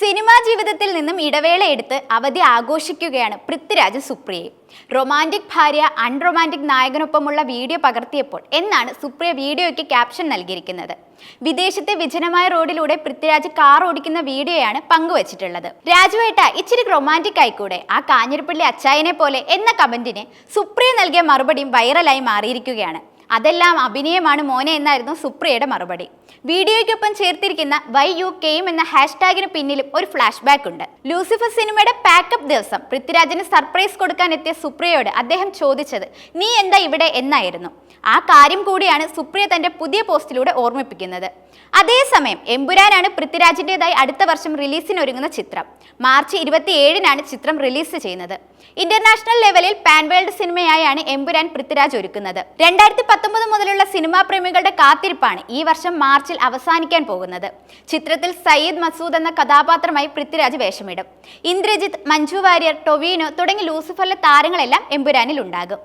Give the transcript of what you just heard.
Cinema ജീവിതത്തിൽ നിന്നും ഇടവേള എടുത്ത് അവധി ആഘോഷിക്കുകയാണ് പൃഥ്വിരാജ് സുപ്രിയ. റൊമാന്റിക് ഭാര്യ അൺറൊമാന്റിക് നായകനൊപ്പമുള്ള വീഡിയോ പകർത്തിയപ്പോൾ എന്നാണ് സുപ്രിയ വീഡിയോയ്ക്ക് ക്യാപ്ഷൻ നൽകിയിരിക്കുന്നത്. വിദേശത്തെ വിജനമായ റോഡിലൂടെ പൃഥ്വിരാജ് കാർ ഓടിക്കുന്ന വീഡിയോയാണ് പങ്കുവച്ചിട്ടുള്ളത്. രാജുവേട്ട ഇച്ചിരി റൊമാന്റിക് ആയിക്കൂടെ? ആ കാഞ്ഞിരപ്പള്ളി അച്ചായനെ പോലെ എന്ന കമന്റിന് സുപ്രിയ നൽകിയ മറുപടിയും വൈറലായി മാറിയിരിക്കുകയാണ്. അതെല്ലാം അഭിനയമാണ് മോനെ എന്നായിരുന്നു സുപ്രിയയുടെ മറുപടി. വീഡിയോയ്ക്കൊപ്പം ചേർത്തിരിക്കുന്ന വൈ യു കെയും എന്ന ഹാഷ്ടാഗിന് പിന്നിലും ഒരു ഫ്ലാഷ് ബാക്ക് ഉണ്ട്. ലൂസിഫർ സിനിമയുടെ പാക്കപ്പ് ദിവസം പൃഥ്വിരാജിന് സർപ്രൈസ് കൊടുക്കാൻ എത്തിയ സുപ്രിയയോട് അദ്ദേഹം ചോദിച്ചത് നീ എന്താ ഇവിടെ? എന്നായിരുന്നു. ആ കാര്യം കൂടിയാണ് സുപ്രിയ തന്റെ പുതിയ പോസ്റ്റിലൂടെ ഓർമ്മിപ്പിക്കുന്നത്. അതേസമയം എമ്പുരാനാണ് പൃഥ്വിരാജിന്റെതായി അടുത്ത വർഷം റിലീസിനൊരുങ്ങുന്ന ചിത്രം. മാർച്ച് ഇരുപത്തിയേഴിനാണ് ചിത്രം റിലീസ് ചെയ്യുന്നത്. ഇന്റർനാഷണൽ ലെവലിൽ പാൻ വേൾഡ് സിനിമയായാണ് എമ്പുരാൻ പൃഥ്വിരാജ് ഒരുക്കുന്നത്. രണ്ടായിരത്തി പത്തൊമ്പത് മുതലുള്ള സിനിമാ പ്രേമികളുടെ കാത്തിരിപ്പാണ് ഈ വർഷം മാർച്ചിൽ അവസാനിക്കാൻ പോകുന്നത്. ചിത്രത്തിൽ സയ്യിദ് മസൂദ് എന്ന കഥാപാത്രമായി പൃഥ്വിരാജ് വേഷമിടും. ഇന്ദ്രജിത്ത് മഞ്ജു വാര്യർ ടൊവീനോ തുടങ്ങി ലൂസിഫറിലെ താരങ്ങളെല്ലാം എമ്പുരാനിൽ ഉണ്ടാകും